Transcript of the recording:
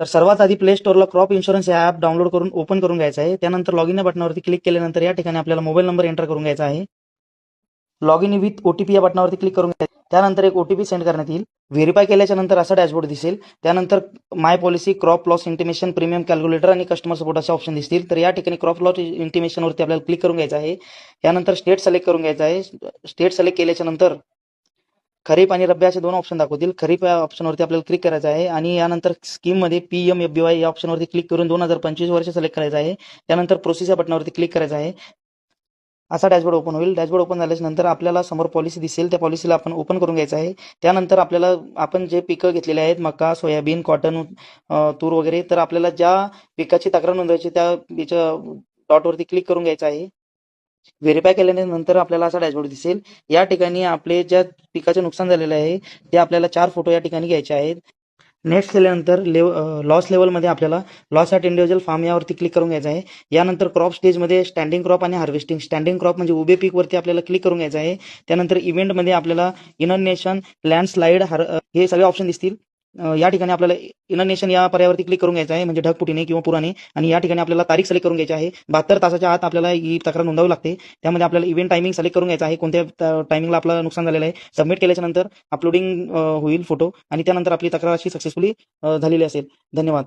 तर सर्वात आधी प्ले स्टोअरला क्रॉप इन्शुरन्स या ॲप डाउनलोड करून ओपन करून घ्यायचं आहे. त्यानंतर लॉगिन या बटनावरती क्लिक केल्यानंतर या ठिकाणी आपल्याला मोबाईल नंबर एंटर करून घ्यायचा आहे. लॉग इन विथ ओटीपी या बटनावरती क्लिक करून घ्यायचं त्यानंतर एक ओटीपी सेंड करण्यात येईल. व्हेरीफाय केल्याच्यानंतर असा डॅशबोर्ड दिसेल. त्यानंतर my policy crop loss intimation premium calculator आणि कस्टमर सपोर्ट असे ऑप्शन दिसतील. तर या ठिकाणी क्रॉप लॉस इंटिमेशनवरती आपल्याला क्लिक करून घ्यायचं आहे. त्यानंतर स्टेट सिलेक्ट करून घ्यायचं आहे. स्टेट सिलेक्ट केल्याच्यानंतर खरीप आणि रब्बी असे दोन ऑप्शन दाखवतील. खरीप या ऑप्शनवरती आपल्याला क्लिक करायचं आहे आणि यानंतर स्कीममध्ये मध्ये पीएम एफ वाय या ऑप्शनवरती क्लिक करून दोन हजार पंचवीस वर्ष सिलेक्ट करायचं आहे. त्यानंतर प्रोसेस या बटनावरती क्लिक करायचं आहे. असा डॅशबोर्ड ओपन होईल. डॅशबोर्ड ओपन झाल्याच्यानंतर आपल्याला समोर पॉलिसी दिसेल. त्या पॉलिसीला आपण ओपन करून घ्यायचं आहे. त्यानंतर आपल्याला आपण जे पिकं घेतलेले आहेत मका सोयाबीन कॉटन तूर वगैरे तर आपल्याला ज्या पिकाची तक्रार नोंदवायची त्या डॉटवरती क्लिक करून घ्यायचं आहे. व्हेरीफाय केल्यानंतर आपल्याला असा डॅशबोर्ड दिसेल. या ठिकाणी आपले ज्या पिकाचे नुकसान झालेले आहे ते आपल्याला चार फोटो या ठिकाणी घ्यायचे आहेत. नेक्स्ट केल्यानंतर लेव लॉस लेवलमध्ये आपल्याला लॉस ॲट इंडिव्हिज्युअल फार्म यावरती क्लिक करून घ्यायचं आहे. यानंतर क्रॉप स्टेजमध्ये स्टँडिंग क्रॉप आणि हार्वेस्टिंग स्टँडिंग क्रॉप म्हणजे उभे पीकवरती आपल्याला क्लिक करून घ्यायचं आहे. त्यानंतर इव्हेंटमध्ये आपल्याला इननेशन लँडस्लाईड हार हे सगळे ऑप्शन दिसतील. या ठिकाणी आपल्याला इननेशन या पर्यावरती क्लिक करून घ्यायचं आहे. म्हणजे ढगपुटीने किंवा पुराने. आणि या ठिकाणी आपल्याला तारीख सिलेक्ट करून घ्यायची आहे. बहात्तर तासाच्या आत आपल्याला ही तक्रार नोंदवावी लागते. त्यामध्ये आपल्याला इव्हेंट टायमिंग सिलेक्ट करून घ्यायचं आहे. कोणत्या टायमिंगला आपलं नुकसान झालेलं आहे. सबमिट केल्याच्यानंतर अपलोडिंग होईल फोटो आणि त्यानंतर आपली तक्रार अशी सक्सेसफुली झालेली असेल. धन्यवाद.